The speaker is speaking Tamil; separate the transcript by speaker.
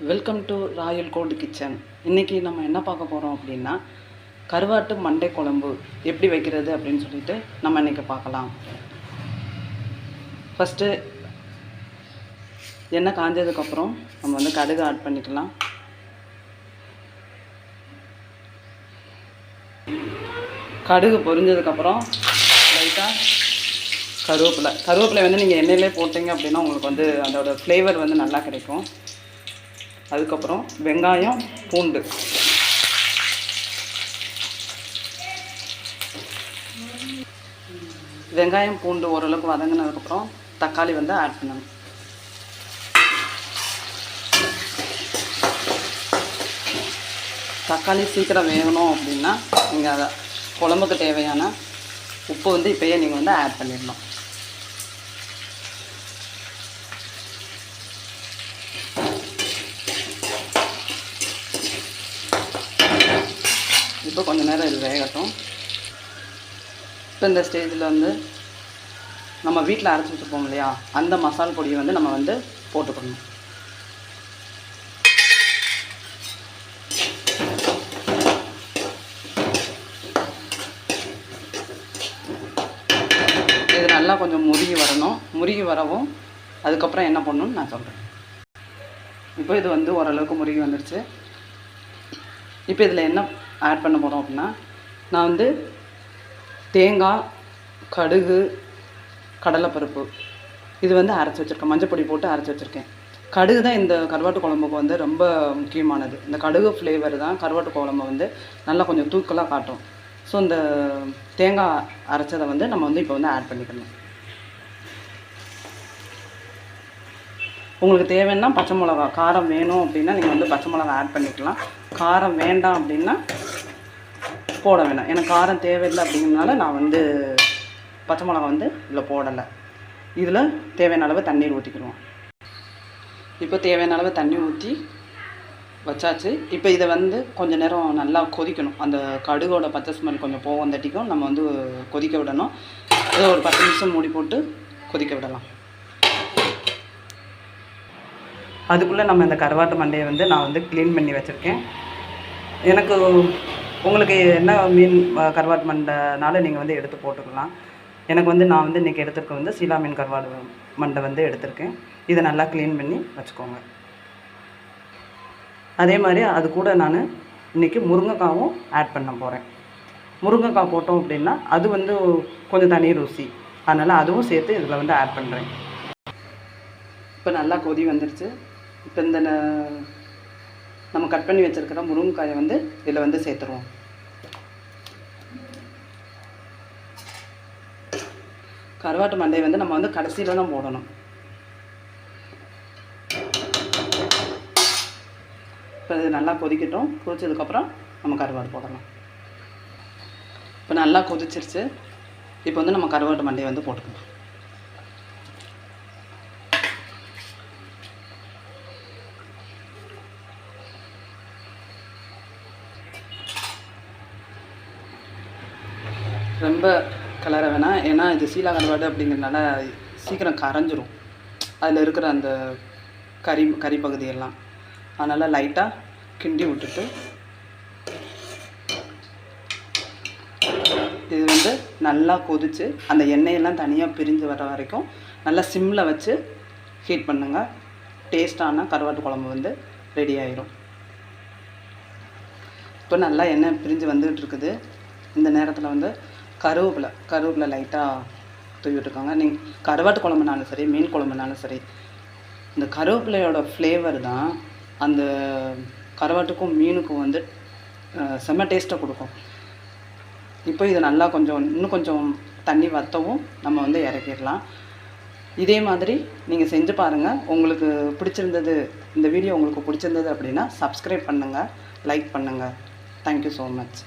Speaker 1: Welcome to royal gold kitchen இன்றைக்கி நம்ம என்ன பார்க்க போகிறோம் அப்படின்னா கருவாட்டு மண்டை குழம்பு எப்படி வைக்கிறது அப்படின்னு சொல்லிட்டு நம்ம இன்றைக்கி பார்க்கலாம். ஃபஸ்ட்டு எண்ணெய் காஞ்சதுக்கப்புறம் நம்ம வந்து கடுகு ஆட் பண்ணிக்கலாம். கடுகு பொரிஞ்சதுக்கப்புறம் லைட்டாக கருவேப்பிலை. கருவேப்பிலை வந்து நீங்கள் எண்ணெயிலே போட்டிங்க அப்படின்னா உங்களுக்கு வந்து அதோடய ஃப்ளேவர் வந்து நல்லா கிடைக்கும். அதுக்கப்புறம் வெங்காயம் பூண்டு. வெங்காயம் பூண்டு ஓரளவுக்கு வதங்கினதுக்கப்புறம் தக்காளி வந்து ஆட் பண்ணணும். தக்காளி சீக்கிரம் வேகணும் அப்படின்னா நீங்கள் அதை குழம்புக்கு தேவையான உப்பு வந்து இப்போயே நீங்கள் வந்து ஆட் பண்ணிடணும். இப்போ கொஞ்சம் நேரம் இது வேகட்டும். இப்போ இந்த ஸ்டேஜில் வந்து நம்ம வீட்டில் அரைச்சி வச்சுருப்போம் இல்லையா? அந்த மசால் பொடியை வந்து நம்ம வந்து போட்டுக்கணும். இது நல்லா கொஞ்சம் முருகி வரணும். முருகி வரவும் அதுக்கப்புறம் என்ன பண்ணணும்னு நான் சொல்கிறேன் இப்போ இது வந்து ஓரளவுக்கு முருகி வந்துடுச்சு இப்போ இதில் என்ன ஆட் பண்ண போகிறோம் அப்படின்னா நான் வந்து தேங்காய் கடுகு கடலைப்பருப்பு இது வந்து அரைச்சி வச்சுருக்கேன். மஞ்சள் பொடி போட்டு அரைச்சி வச்சுருக்கேன். கடுகு தான் இந்த கருவாட்டு குழம்புக்கு வந்து ரொம்ப முக்கியமானது. இந்த கடுகு ஃப்ளேவர் தான் கருவாட்டு குழம்பு வந்து நல்லா கொஞ்சம் தூக்கலாக காட்டும். ஸோ இந்த தேங்காய் அரைச்சதை வந்து நம்ம வந்து இப்போ வந்து ஆட் பண்ணிக்கணும். உங்களுக்கு தேவைன்னா பச்சை மிளகா காரம் வேணும் அப்படின்னா நீங்கள் வந்து பச்சை மிளகா ஆட் பண்ணிக்கலாம். காரம் வேண்டாம் அப்படின்னா போட வேணாம். எனக்கு காரம் தேவையில்லை அப்படிங்கிறதுனால நான் வந்து பச்சை மிளகா வந்து இதில் போடலை. இதில் தேவையான அளவு தண்ணீர் ஊற்றிக்கிடுவோம் இப்போ தேவையான அளவு தண்ணி ஊற்றி வச்சாச்சு. இப்போ இதை வந்து கொஞ்சம் நேரம் நல்லா கொதிக்கணும். அந்த கடுகோட பச்சை ஸ்மெல் கொஞ்சம் போகும் தட்டிக்கும் நம்ம வந்து கொதிக்க விடணும். ஏதோ ஒரு பத்து நிமிஷம் மூடி போட்டு கொதிக்க விடலாம். அதுக்குள்ளே நம்ம இந்த கருவாட்டு மண்டையை வந்து நான் வந்து க்ளீன் பண்ணி வச்சுருக்கேன். எனக்கு உங்களுக்கு என்ன மீன் கருவாட்டு மண்டைனால நீங்கள் வந்து எடுத்து போட்டுக்கலாம். எனக்கு வந்து நான் வந்து இன்றைக்கி எடுத்துருக்க வந்து சீலா மீன் கருவாடு மண்டை வந்து எடுத்திருக்கேன். இதை நல்லா க்ளீன் பண்ணி வச்சுக்கோங்க. அதே மாதிரி அது கூட நான் இன்றைக்கி முருங்கைக்காவும் ஆட் பண்ண போகிறேன் முருங்கைக்காய் போட்டோம் அப்படின்னா அது வந்து கொஞ்சம் தனி ருசி. அதனால் அதுவும் சேர்த்து இதில் வந்து ஆட் பண்ணுறேன் இப்போ நல்லா கொதி வந்துருச்சு. இப்போ இந்த ந- நம்ம கட் பண்ணி வச்சுருக்கிற முருங்கைக்காயை வந்து இதில் வந்து சேர்த்துருவோம். கருவாட்டு மண்டையை வந்து நம்ம வந்து கடைசியில் தான் போடணும். இப்போ இது நல்லா கொதிக்கட்டும். கொதிச்சதுக்கப்புறம் நம்ம கருவாடு போடலாம். இப்போ நல்லா கொதிச்சிருச்சு. இப்போ வந்து நம்ம கருவாட்டு மண்டையை வந்து போட்டுக்கலாம். ரொம்ப கிளற வேணாம் ஏன்னா இது சீலா கருவாடு அப்படிங்கிறதுனால சீக்கிரம் கரைஞ்சிரும். அதில் இருக்கிற அந்த கறி கறி பகுதியெல்லாம். அதனால் லைட்டாக கிண்டி விட்டுட்டு இது வந்து நல்லா கொதிச்சு அந்த எண்ணெயெல்லாம் தனியாக பிரிஞ்சு வர வரைக்கும் நல்லா சிம்மில் வச்சு ஹீட் பண்ணுங்கள் டேஸ்டான கருவாட்டு குழம்பு வந்து ரெடி ஆயிரும். இப்போ நல்லா எண்ணெய் பிரிஞ்சு வந்துகிட்டு இருக்குது. இந்த நேரத்தில் வந்து கருவேப்பிலை கருவேப்பிலை லைட்டாக தூவி விட்டுருக்காங்க நீங்கள் கருவாட்டு குழம்புனாலும் சரி மீன் குழம்புனாலும் சரி இந்த கருவேப்பிலையோட ஃப்ளேவர் தான் அந்த கருவாட்டுக்கும் மீனுக்கும் வந்து செம்ம டேஸ்ட்டை கொடுக்கும். இப்போ இது நல்லா கொஞ்சம் இன்னும் கொஞ்சம் தண்ணி வற்றவும் நம்ம வந்து இறக்கிடலாம். இதே மாதிரி நீங்கள் செஞ்சு பாருங்கள் உங்களுக்கு பிடிச்சிருந்தது இந்த வீடியோ உங்களுக்கு பிடிச்சிருந்தது அப்படின்னா சப்ஸ்கிரைப் பண்ணுங்கள் லைக் பண்ணுங்கள் தேங்க்யூ ஸோ மச்